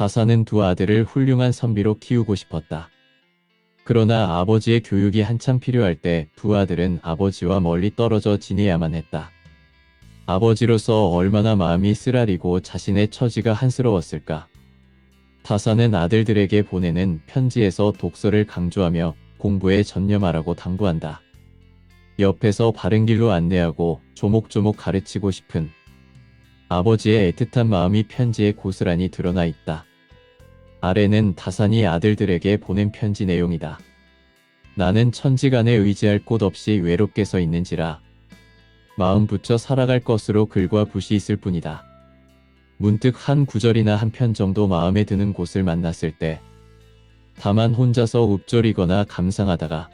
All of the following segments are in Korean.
다사는 두 아들을 훌륭한 선비로 키우고 싶었다. 그러나 아버지의 교육이 한창 필요할 때 두 아들은 아버지와 멀리 떨어져 지내야만 했다. 아버지로서 얼마나 마음이 쓰라리고 자신의 처지가 한스러웠을까. 다사는 아들들에게 보내는 편지에서 독서를 강조하며 공부에 전념하라고 당부한다. 옆에서 바른 길로 안내하고 조목조목 가르치고 싶은 아버지의 애틋한 마음이 편지에 고스란히 드러나 있다. 아래는 다산이 아들들에게 보낸 편지 내용이다. 나는 천지간에 의지할 곳 없이 외롭게 서 있는지라 마음 붙여 살아갈 것으로 글과 붓이 있을 뿐이다. 문득 한 구절이나 한 편 정도 마음에 드는 곳을 만났을 때 다만 혼자서 읊조리거나 감상하다가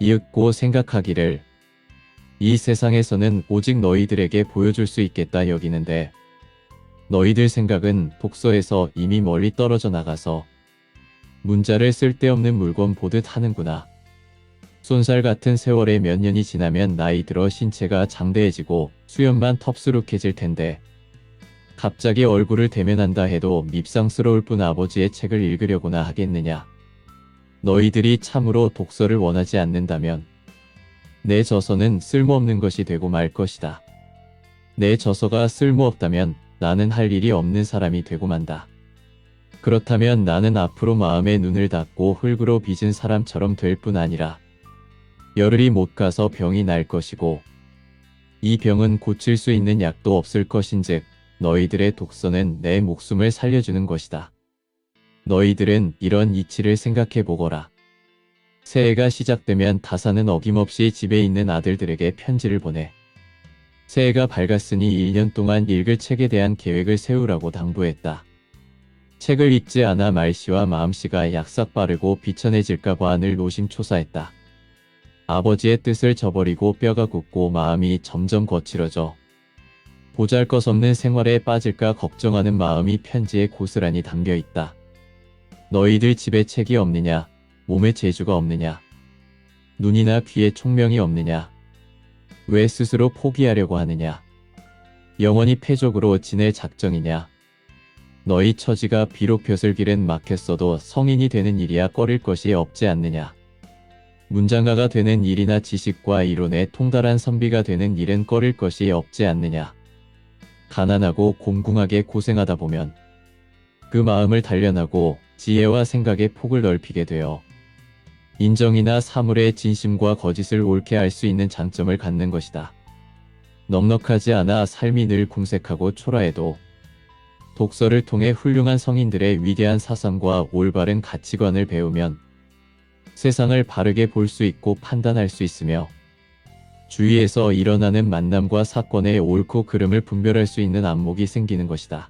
이윽고 생각하기를 이 세상에서는 오직 너희들에게 보여줄 수 있겠다 여기는데 너희들 생각은 독서에서 이미 멀리 떨어져 나가서 문자를 쓸데없는 물건 보듯 하는구나. 쏜살 같은 세월의 몇 년이 지나면 나이 들어 신체가 장대해지고 수염만 텁수룩해질 텐데 갑자기 얼굴을 대면한다 해도 밉상스러울 뿐 아버지의 책을 읽으려고나 하겠느냐. 너희들이 참으로 독서를 원하지 않는다면 내 저서는 쓸모없는 것이 되고 말 것이다. 내 저서가 쓸모없다면 나는 할 일이 없는 사람이 되고 만다. 그렇다면 나는 앞으로 마음의 눈을 닫고 흙으로 빚은 사람처럼 될 뿐 아니라 열흘이 못 가서 병이 날 것이고 이 병은 고칠 수 있는 약도 없을 것인즉 너희들의 독서는 내 목숨을 살려주는 것이다. 너희들은 이런 이치를 생각해 보거라. 새해가 시작되면 다사는 어김없이 집에 있는 아들들에게 편지를 보내. 새해가 밝았으니 1년 동안 읽을 책에 대한 계획을 세우라고 당부했다. 책을 읽지 않아 말씨와 마음씨가 약삭 빠르고 비천해질까봐 늘 노심초사했다. 아버지의 뜻을 저버리고 뼈가 굳고 마음이 점점 거칠어져 보잘것없는 생활에 빠질까 걱정하는 마음이 편지에 고스란히 담겨 있다. 너희들 집에 책이 없느냐? 몸에 재주가 없느냐? 눈이나 귀에 총명이 없느냐? 왜 스스로 포기하려고 하느냐? 영원히 패족으로 지낼 작정이냐? 너희 처지가 비록 벼슬길은 막혔어도 성인이 되는 일이야 꺼릴 것이 없지 않느냐? 문장가가 되는 일이나 지식과 이론에 통달한 선비가 되는 일은 꺼릴 것이 없지 않느냐? 가난하고 공궁하게 고생하다 보면 그 마음을 단련하고 지혜와 생각의 폭을 넓히게 되어 인정이나 사물의 진심과 거짓을 옳게 알 수 있는 장점을 갖는 것이다. 넉넉하지 않아 삶이 늘 궁색하고 초라해도 독서를 통해 훌륭한 성인들의 위대한 사상과 올바른 가치관을 배우면 세상을 바르게 볼 수 있고 판단할 수 있으며 주위에서 일어나는 만남과 사건의 옳고 그름을 분별할 수 있는 안목이 생기는 것이다.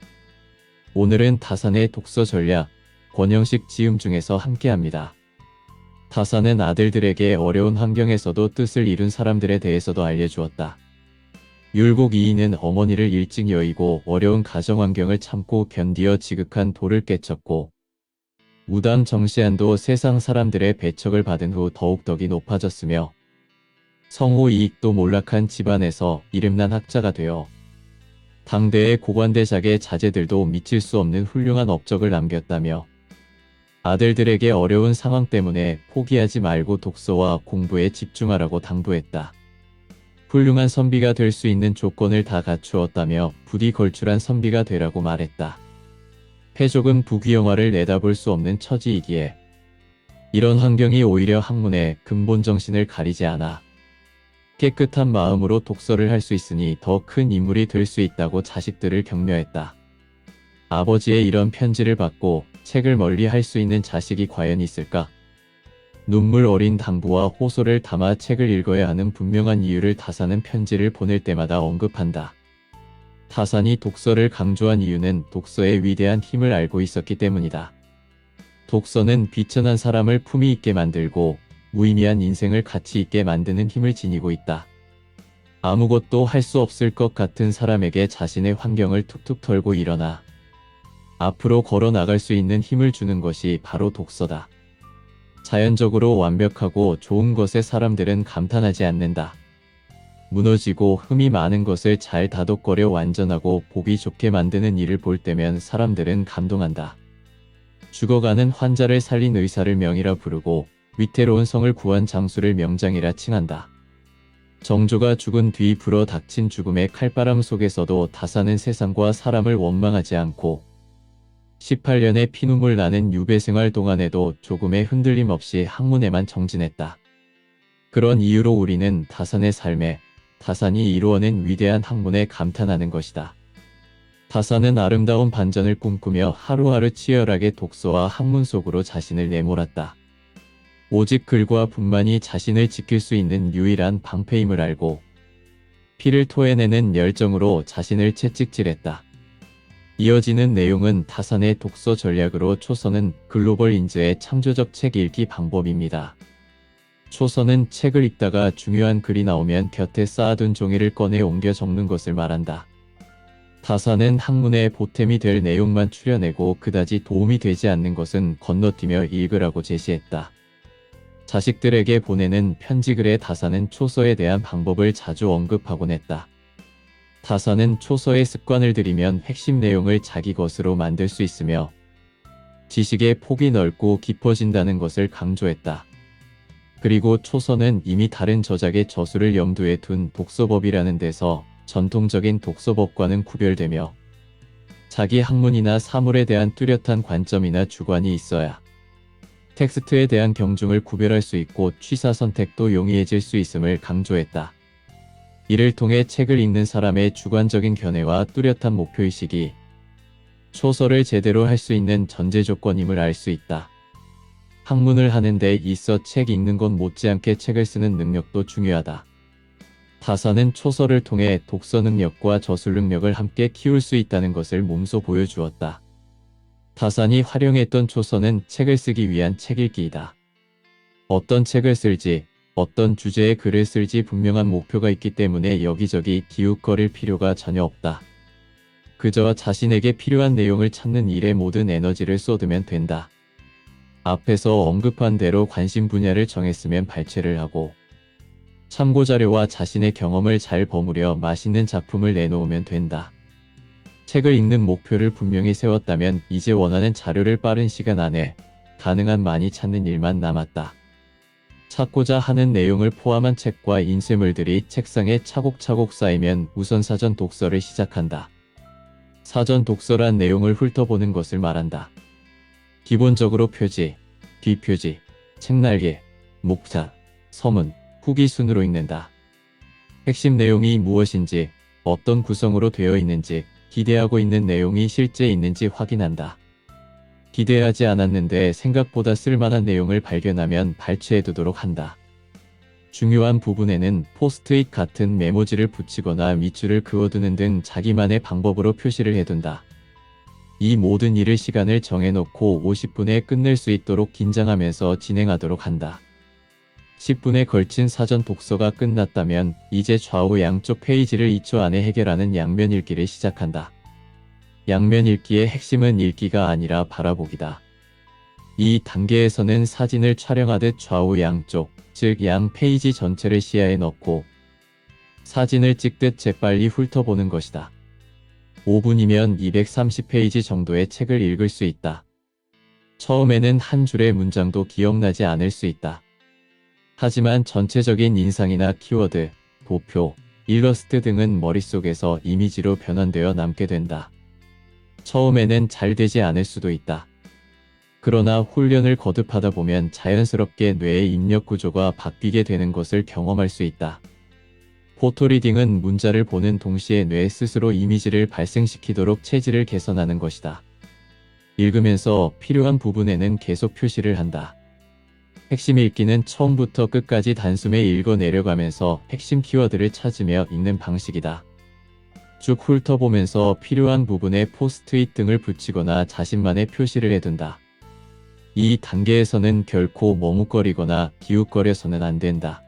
오늘은 다산의 독서 전략, 권영식 지음 중에서 함께합니다. 다산은 아들들에게 어려운 환경에서도 뜻을 이룬 사람들에 대해서도 알려주었다. 율곡 이인은 어머니를 일찍 여의고 어려운 가정 환경을 참고 견디어 지극한 도를 깨쳤고 무당 정시안도 세상 사람들의 배척을 받은 후 더욱 덕이 높아졌으며 성호 이익도 몰락한 집안에서 이름난 학자가 되어 당대의 고관대작의 자제들도 미칠 수 없는 훌륭한 업적을 남겼다며 아들들에게 어려운 상황 때문에 포기하지 말고 독서와 공부에 집중하라고 당부했다. 훌륭한 선비가 될 수 있는 조건을 다 갖추었다며 부디 걸출한 선비가 되라고 말했다. 패족은 부귀영화를 내다볼 수 없는 처지이기에 이런 환경이 오히려 학문의 근본 정신을 가리지 않아 깨끗한 마음으로 독서를 할 수 있으니 더 큰 인물이 될 수 있다고 자식들을 격려했다. 아버지의 이런 편지를 받고 책을 멀리 할 수 있는 자식이 과연 있을까? 눈물 어린 당부와 호소를 담아 책을 읽어야 하는 분명한 이유를 다사는 편지를 보낼 때마다 언급한다. 타산이 독서를 강조한 이유는 독서의 위대한 힘을 알고 있었기 때문이다. 독서는 비천한 사람을 품위 있게 만들고 무의미한 인생을 가치 있게 만드는 힘을 지니고 있다. 아무것도 할 수 없을 것 같은 사람에게 자신의 환경을 툭툭 털고 일어나 앞으로 걸어 나갈 수 있는 힘을 주는 것이 바로 독서다. 자연적으로 완벽하고 좋은 것에 사람들은 감탄하지 않는다. 무너지고 흠이 많은 것을 잘 다독거려 완전하고 보기 좋게 만드는 일을 볼 때면 사람들은 감동한다. 죽어가는 환자를 살린 의사를 명이라 부르고 위태로운 성을 구한 장수를 명장이라 칭한다. 정조가 죽은 뒤 불어 닥친 죽음의 칼바람 속에서도 다사는 세상과 사람을 원망하지 않고 18년의 피눈물 나는 유배 생활 동안에도 조금의 흔들림 없이 학문에만 정진했다. 그런 이유로 우리는 다산의 삶에 다산이 이루어낸 위대한 학문에 감탄하는 것이다. 다산은 아름다운 반전을 꿈꾸며 하루하루 치열하게 독서와 학문 속으로 자신을 내몰았다. 오직 글과 분만이 자신을 지킬 수 있는 유일한 방패임을 알고 피를 토해내는 열정으로 자신을 채찍질했다. 이어지는 내용은 다산의 독서 전략으로 초선은 글로벌 인재의 창조적 책 읽기 방법입니다. 초선은 책을 읽다가 중요한 글이 나오면 곁에 쌓아둔 종이를 꺼내 옮겨 적는 것을 말한다. 다산은 학문의 보탬이 될 내용만 추려내고 그다지 도움이 되지 않는 것은 건너뛰며 읽으라고 제시했다. 자식들에게 보내는 편지글의 다산은 초서에 대한 방법을 자주 언급하곤 했다. 다산은 초서의 습관을 들이면 핵심 내용을 자기 것으로 만들 수 있으며 지식의 폭이 넓고 깊어진다는 것을 강조했다. 그리고 초서는 이미 다른 저작의 저수를 염두에 둔 독서법이라는 데서 전통적인 독서법과는 구별되며 자기 학문이나 사물에 대한 뚜렷한 관점이나 주관이 있어야 텍스트에 대한 경중을 구별할 수 있고 취사 선택도 용이해질 수 있음을 강조했다. 이를 통해 책을 읽는 사람의 주관적인 견해와 뚜렷한 목표의식이 초서를 제대로 할 수 있는 전제 조건임을 알 수 있다. 학문을 하는 데 있어 책 읽는 것 못지않게 책을 쓰는 능력도 중요하다. 다사는 초서를 통해 독서 능력과 저술 능력을 함께 키울 수 있다는 것을 몸소 보여주었다. 다산이 활용했던 초서는 책을 쓰기 위한 책 읽기이다. 어떤 책을 쓸지, 어떤 주제의 글을 쓸지 분명한 목표가 있기 때문에 여기저기 기웃거릴 필요가 전혀 없다. 그저 자신에게 필요한 내용을 찾는 일에 모든 에너지를 쏟으면 된다. 앞에서 언급한 대로 관심 분야를 정했으면 발췌를 하고 참고 자료와 자신의 경험을 잘 버무려 맛있는 작품을 내놓으면 된다. 책을 읽는 목표를 분명히 세웠다면 이제 원하는 자료를 빠른 시간 안에 가능한 많이 찾는 일만 남았다. 찾고자 하는 내용을 포함한 책과 인쇄물들이 책상에 차곡차곡 쌓이면 우선 사전 독서를 시작한다. 사전 독서란 내용을 훑어보는 것을 말한다. 기본적으로 표지, 뒷표지, 책날개, 목차, 서문, 후기 순으로 읽는다. 핵심 내용이 무엇인지, 어떤 구성으로 되어 있는지, 기대하고 있는 내용이 실제 있는지 확인한다. 기대하지 않았는데 생각보다 쓸만한 내용을 발견하면 발췌해두도록 한다. 중요한 부분에는 포스트잇 같은 메모지를 붙이거나 밑줄을 그어두는 등 자기만의 방법으로 표시를 해둔다. 이 모든 일을 시간을 정해놓고 50분에 끝낼 수 있도록 긴장하면서 진행하도록 한다. 10분에 걸친 사전 독서가 끝났다면 이제 좌우 양쪽 페이지를 2초 안에 해결하는 양면 읽기를 시작한다. 양면 읽기의 핵심은 읽기가 아니라 바라보기다. 이 단계에서는 사진을 촬영하듯 좌우 양쪽, 즉 양 페이지 전체를 시야에 넣고 사진을 찍듯 재빨리 훑어보는 것이다. 5분이면 230페이지 정도의 책을 읽을 수 있다. 처음에는 한 줄의 문장도 기억나지 않을 수 있다. 하지만 전체적인 인상이나 키워드, 도표, 일러스트 등은 머릿속에서 이미지로 변환되어 남게 된다. 처음에는 잘 되지 않을 수도 있다. 그러나 훈련을 거듭하다 보면 자연스럽게 뇌의 입력 구조가 바뀌게 되는 것을 경험할 수 있다. 포토리딩은 문자를 보는 동시에 뇌 스스로 이미지를 발생시키도록 체질을 개선하는 것이다. 읽으면서 필요한 부분에는 계속 표시를 한다. 핵심 읽기는 처음부터 끝까지 단숨에 읽어 내려가면서 핵심 키워드를 찾으며 읽는 방식이다. 쭉 훑어보면서 필요한 부분에 포스트잇 등을 붙이거나 자신만의 표시를 해둔다. 이 단계에서는 결코 머뭇거리거나 기웃거려서는 안 된다.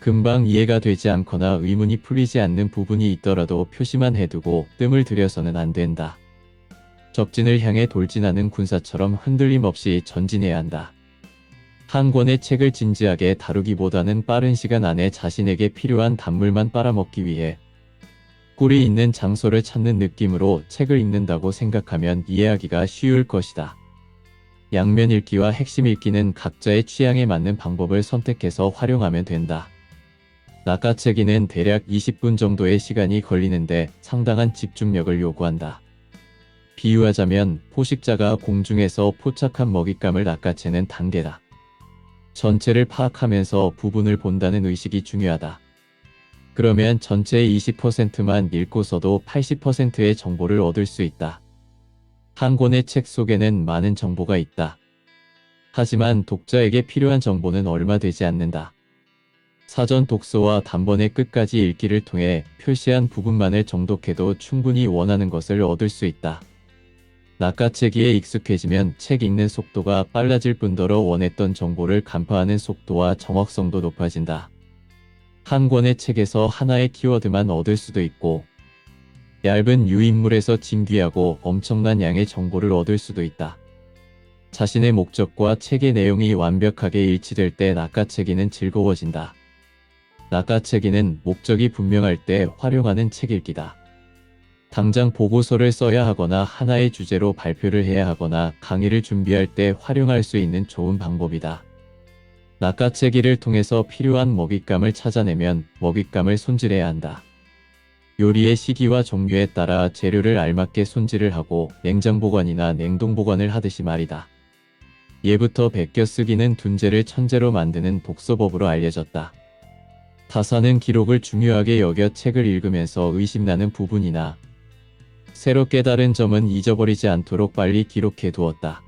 금방 이해가 되지 않거나 의문이 풀리지 않는 부분이 있더라도 표시만 해두고 뜸을 들여서는 안 된다. 적진을 향해 돌진하는 군사처럼 흔들림 없이 전진해야 한다. 한 권의 책을 진지하게 다루기보다는 빠른 시간 안에 자신에게 필요한 단물만 빨아먹기 위해 꿀이 있는 장소를 찾는 느낌으로 책을 읽는다고 생각하면 이해하기가 쉬울 것이다. 양면 읽기와 핵심 읽기는 각자의 취향에 맞는 방법을 선택해서 활용하면 된다. 낚아채기는 대략 20분 정도의 시간이 걸리는데 상당한 집중력을 요구한다. 비유하자면 포식자가 공중에서 포착한 먹잇감을 낚아채는 단계다. 전체를 파악하면서 부분을 본다는 의식이 중요하다. 그러면 전체의 20%만 읽고서도 80%의 정보를 얻을 수 있다. 한 권의 책 속에는 많은 정보가 있다. 하지만 독자에게 필요한 정보는 얼마 되지 않는다. 사전 독서와 단번에 끝까지 읽기를 통해 표시한 부분만을 정독해도 충분히 원하는 것을 얻을 수 있다. 낚아채기에 익숙해지면 책 읽는 속도가 빨라질 뿐더러 원했던 정보를 간파하는 속도와 정확성도 높아진다. 한 권의 책에서 하나의 키워드만 얻을 수도 있고, 얇은 유인물에서 진귀하고 엄청난 양의 정보를 얻을 수도 있다. 자신의 목적과 책의 내용이 완벽하게 일치될 때 낚아채기는 즐거워진다. 낚아채기는 목적이 분명할 때 활용하는 책 읽기다. 당장 보고서를 써야 하거나 하나의 주제로 발표를 해야 하거나 강의를 준비할 때 활용할 수 있는 좋은 방법이다. 낚아채기를 통해서 필요한 먹잇감을 찾아내면 먹잇감을 손질해야 한다. 요리의 시기와 종류에 따라 재료를 알맞게 손질을 하고 냉장 보관이나 냉동 보관을 하듯이 말이다. 예부터 베껴 쓰기는 둔재를 천재로 만드는 독서법으로 알려졌다. 타사는 기록을 중요하게 여겨 책을 읽으면서 의심나는 부분이나 새로 깨달은 점은 잊어버리지 않도록 빨리 기록해 두었다.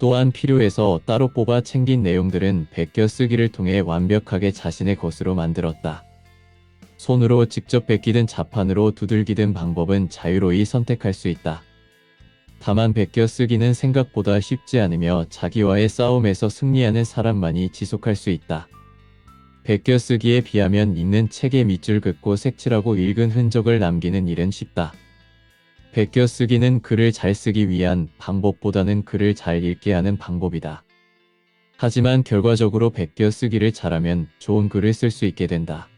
또한 필요해서 따로 뽑아 챙긴 내용들은 베껴 쓰기를 통해 완벽하게 자신의 것으로 만들었다. 손으로 직접 베끼든 자판으로 두들기든 방법은 자유로이 선택할 수 있다. 다만 베껴 쓰기는 생각보다 쉽지 않으며 자기와의 싸움에서 승리하는 사람만이 지속할 수 있다. 베껴 쓰기에 비하면 읽는 책에 밑줄 긋고 색칠하고 읽은 흔적을 남기는 일은 쉽다. 베껴 쓰기는 글을 잘 쓰기 위한 방법보다는 글을 잘 읽게 하는 방법이다. 하지만 결과적으로 베껴 쓰기를 잘하면 좋은 글을 쓸 수 있게 된다.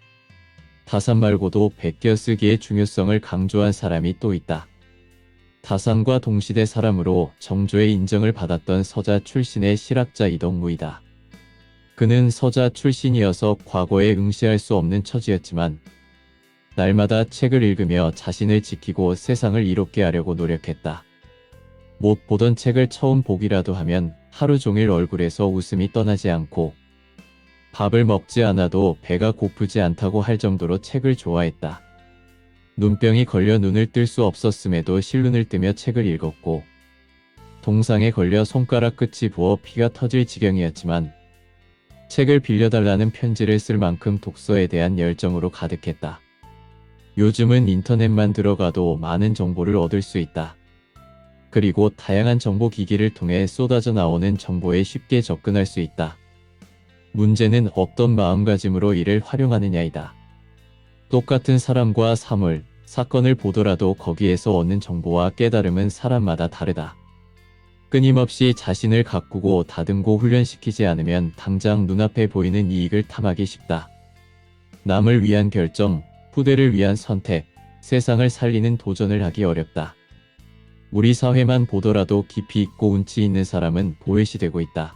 다산 말고도 베껴 쓰기의 중요성을 강조한 사람이 또 있다. 다산과 동시대 사람으로 정조의 인정을 받았던 서자 출신의 실학자 이덕무이다. 그는 서자 출신이어서 과거에 응시할 수 없는 처지였지만 날마다 책을 읽으며 자신을 지키고 세상을 이롭게 하려고 노력했다. 못 보던 책을 처음 보기라도 하면 하루 종일 얼굴에서 웃음이 떠나지 않고 밥을 먹지 않아도 배가 고프지 않다고 할 정도로 책을 좋아했다. 눈병이 걸려 눈을 뜰 수 없었음에도 실눈을 뜨며 책을 읽었고 동상에 걸려 손가락 끝이 부어 피가 터질 지경이었지만 책을 빌려달라는 편지를 쓸 만큼 독서에 대한 열정으로 가득했다. 요즘은 인터넷만 들어가도 많은 정보를 얻을 수 있다. 그리고 다양한 정보 기기를 통해 쏟아져 나오는 정보에 쉽게 접근할 수 있다. 문제는 어떤 마음가짐으로 이를 활용하느냐이다. 똑같은 사람과 사물, 사건을 보더라도 거기에서 얻는 정보와 깨달음은 사람마다 다르다. 끊임없이 자신을 가꾸고 다듬고 훈련시키지 않으면 당장 눈앞에 보이는 이익을 탐하기 쉽다. 남을 위한 결정, 후대를 위한 선택, 세상을 살리는 도전을 하기 어렵다. 우리 사회만 보더라도 깊이 있고 운치 있는 사람은 보외시되고 있다.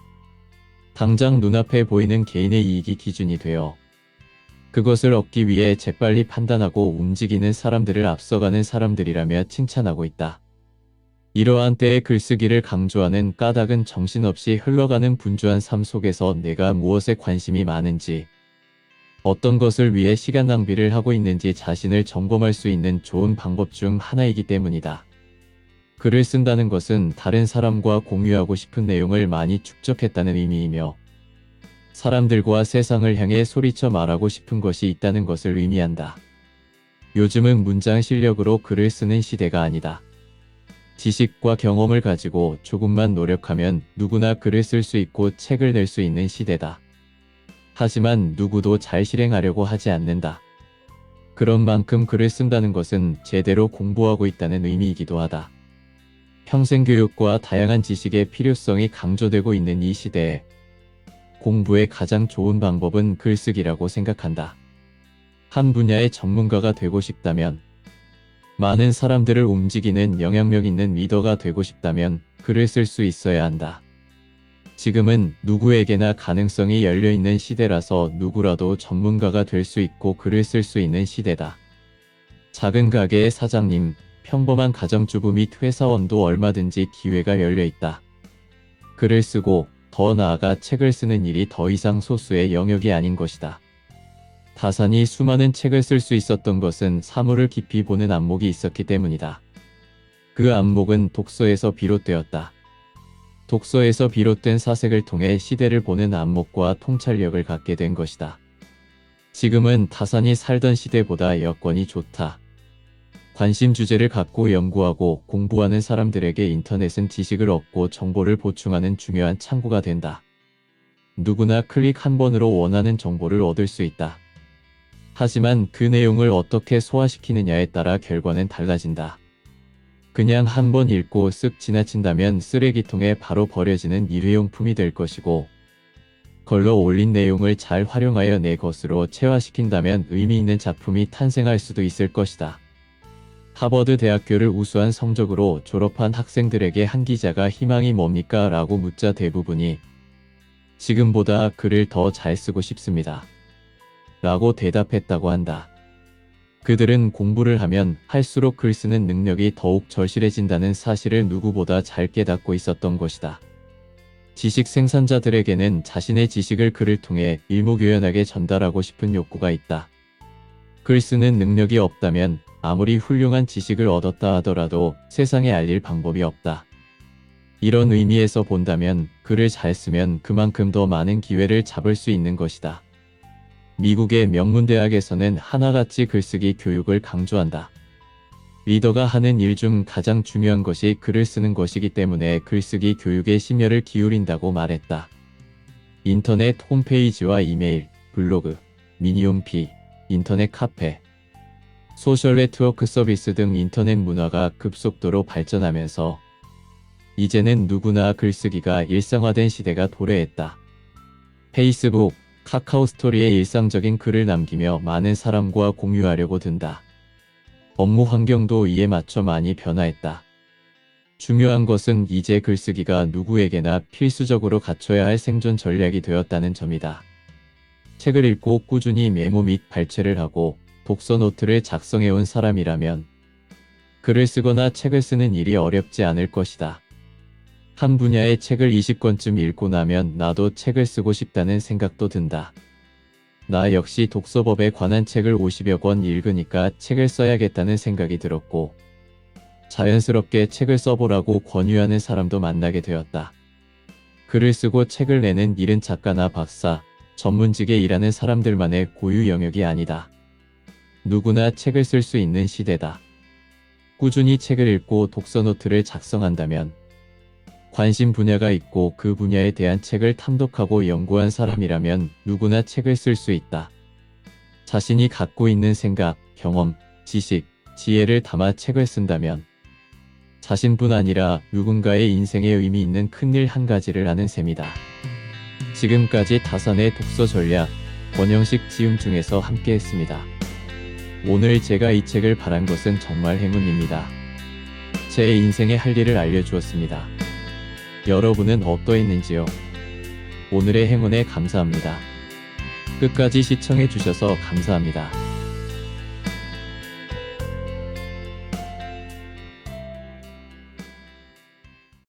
당장 눈앞에 보이는 개인의 이익이 기준이 되어 그것을 얻기 위해 재빨리 판단하고 움직이는 사람들을 앞서가는 사람들이라며 칭찬하고 있다. 이러한 때의 글쓰기를 강조하는 까닭은 정신없이 흘러가는 분주한 삶 속에서 내가 무엇에 관심이 많은지, 어떤 것을 위해 시간 낭비를 하고 있는지 자신을 점검할 수 있는 좋은 방법 중 하나이기 때문이다. 글을 쓴다는 것은 다른 사람과 공유하고 싶은 내용을 많이 축적했다는 의미이며 사람들과 세상을 향해 소리쳐 말하고 싶은 것이 있다는 것을 의미한다. 요즘은 문장 실력으로 글을 쓰는 시대가 아니다. 지식과 경험을 가지고 조금만 노력하면 누구나 글을 쓸 수 있고 책을 낼 수 있는 시대다. 하지만 누구도 잘 실행하려고 하지 않는다. 그런 만큼 글을 쓴다는 것은 제대로 공부하고 있다는 의미이기도 하다. 평생 교육과 다양한 지식의 필요성이 강조되고 있는 이 시대에 공부의 가장 좋은 방법은 글쓰기라고 생각한다. 한 분야의 전문가가 되고 싶다면, 많은 사람들을 움직이는 영향력 있는 리더가 되고 싶다면 글을 쓸 수 있어야 한다. 지금은 누구에게나 가능성이 열려 있는 시대라서 누구라도 전문가가 될 수 있고 글을 쓸 수 있는 시대다. 작은 가게의 사장님, 평범한 가정주부 및 회사원도 얼마든지 기회가 열려 있다. 글을 쓰고 더 나아가 책을 쓰는 일이 더 이상 소수의 영역이 아닌 것이다. 다산이 수많은 책을 쓸 수 있었던 것은 사물을 깊이 보는 안목이 있었기 때문이다. 그 안목은 독서에서 비롯되었다. 독서에서 비롯된 사색을 통해 시대를 보는 안목과 통찰력을 갖게 된 것이다. 지금은 다산이 살던 시대보다 여건이 좋다. 관심 주제를 갖고 연구하고 공부하는 사람들에게 인터넷은 지식을 얻고 정보를 보충하는 중요한 창구가 된다. 누구나 클릭 한 번으로 원하는 정보를 얻을 수 있다. 하지만 그 내용을 어떻게 소화시키느냐에 따라 결과는 달라진다. 그냥 한 번 읽고 쓱 지나친다면 쓰레기통에 바로 버려지는 일회용품이 될 것이고, 걸러 올린 내용을 잘 활용하여 내 것으로 체화시킨다면 의미 있는 작품이 탄생할 수도 있을 것이다. 하버드 대학교를 우수한 성적으로 졸업한 학생들에게 한 기자가 희망이 뭡니까? 라고 묻자 대부분이 지금보다 글을 더 잘 쓰고 싶습니다. 라고 대답했다고 한다. 그들은 공부를 하면 할수록 글 쓰는 능력이 더욱 절실해진다는 사실을 누구보다 잘 깨닫고 있었던 것이다. 지식 생산자들에게는 자신의 지식을 글을 통해 일목요연하게 전달하고 싶은 욕구가 있다. 글 쓰는 능력이 없다면 아무리 훌륭한 지식을 얻었다 하더라도 세상에 알릴 방법이 없다. 이런 의미에서 본다면 글을 잘 쓰면 그만큼 더 많은 기회를 잡을 수 있는 것이다. 미국의 명문대학에서는 하나같이 글쓰기 교육을 강조한다. 리더가 하는 일 중 가장 중요한 것이 글을 쓰는 것이기 때문에 글쓰기 교육에 심혈을 기울인다고 말했다. 인터넷 홈페이지와 이메일, 블로그, 미니홈피, 인터넷 카페, 소셜 네트워크 서비스 등 인터넷 문화가 급속도로 발전하면서 이제는 누구나 글쓰기가 일상화된 시대가 도래했다. 페이스북, 카카오 스토리에 일상적인 글을 남기며 많은 사람과 공유하려고 든다. 업무 환경도 이에 맞춰 많이 변화했다. 중요한 것은 이제 글쓰기가 누구에게나 필수적으로 갖춰야 할 생존 전략이 되었다는 점이다. 책을 읽고 꾸준히 메모 및 발췌를 하고 독서 노트를 작성해온 사람이라면 글을 쓰거나 책을 쓰는 일이 어렵지 않을 것이다. 한 분야의 책을 20권쯤 읽고 나면 나도 책을 쓰고 싶다는 생각도 든다. 나 역시 독서법에 관한 책을 50여 권 읽으니까 책을 써야겠다는 생각이 들었고, 자연스럽게 책을 써보라고 권유하는 사람도 만나게 되었다. 글을 쓰고 책을 내는 일은 작가나 박사, 전문직에 일하는 사람들만의 고유 영역이 아니다. 누구나 책을 쓸 수 있는 시대다. 꾸준히 책을 읽고 독서 노트를 작성한다면 관심 분야가 있고 그 분야에 대한 책을 탐독하고 연구한 사람이라면 누구나 책을 쓸 수 있다. 자신이 갖고 있는 생각, 경험, 지식, 지혜를 담아 책을 쓴다면 자신뿐 아니라 누군가의 인생에 의미 있는 큰일 한 가지를 하는 셈이다. 지금까지 다산의 독서 전략, 권영식 지음 중에서 함께 했습니다. 오늘 제가 이 책을 바란 것은 정말 행운입니다. 제 인생에 할 일을 알려주었습니다. 여러분은 어떠했는지요? 오늘의 행운에 감사합니다. 끝까지 시청해주셔서 감사합니다.